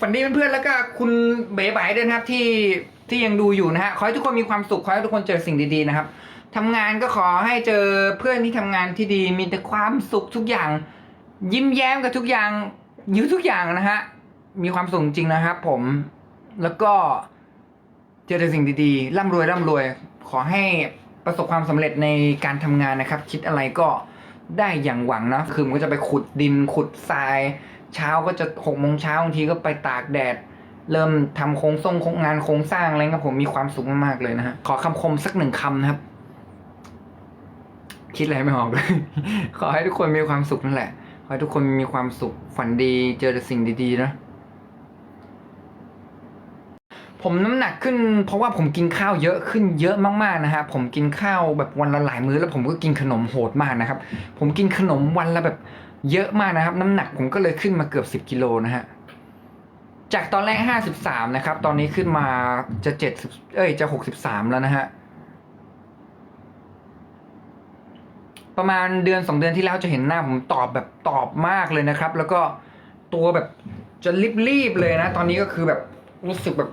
ฝันดีเพื่อนๆแล้วก็คุณเบ๋ไบด้วยนะครับที่ที่ยังดูอยู่นะฮะขอให้ทุกคนมีความสุขขอให้ทุกคนเจอสิ่งดีๆนะครับทำงานก็ขอให้เจอเพื่อนที่ทำงานที่ดีมีแต่ความสุขทุกอย่าง ยิ้มแย้มกับทุกอย่างยิ้มทุกอย่างนะฮะมีความสุขจริงนะครับ ผมแล้วก็เจอแต่สิ่งดีๆร่ำรวยร่ำรวย ขอให้ประสบความสำเร็จในการทำงานนะครับ คิดอะไรก็ ได้อย่างหวังนะคือมันก็จะไปขุดดินขุดทราย เช้าก็จะหกโมงเช้าบางทีก็ไปตากแดด เริ่มทำโครงทรงโครงงานโครงสร้างอะไรครับผมมีความสุขมากๆเลยนะฮะขอคำคมสักหนึ่งคำนะครับ คิดอะไรไม่ออกเลย ขอให้ทุกคนมีความสุขนั่นแหละขอให้ทุกคนมีความสุขฝันดีเจอแต่สิ่งดีๆนะ ผมน้ำหนักขึ้น เพราะว่าผมกินข้าวเยอะขึ้นเยอะมากๆนะฮะผมกินข้าวแบบวันละหลายมื้อแล้วผมก็กินขนมโหดมากนะครับ ผมกินขนมวันละแบบเยอะมากนะครับ น้ำหนักผมก็เลยขึ้นมาเกือบสิบกิโลนะฮะจากตอนแรกห้าสิบสามนะครับ ตอนนี้ขึ้นมาจะเจ็ดสิบเอ้ยจะหกสิบสามแล้วนะฮะประมาณเดือนสองเดือนที่แล้วจะเห็นหน้าผมตอบแบบตอบมากเลยนะครับ แล้วก็ตัวแบบจะรีบๆเลยนะ ตอนนี้ก็คือแบบรู้สึกแบบ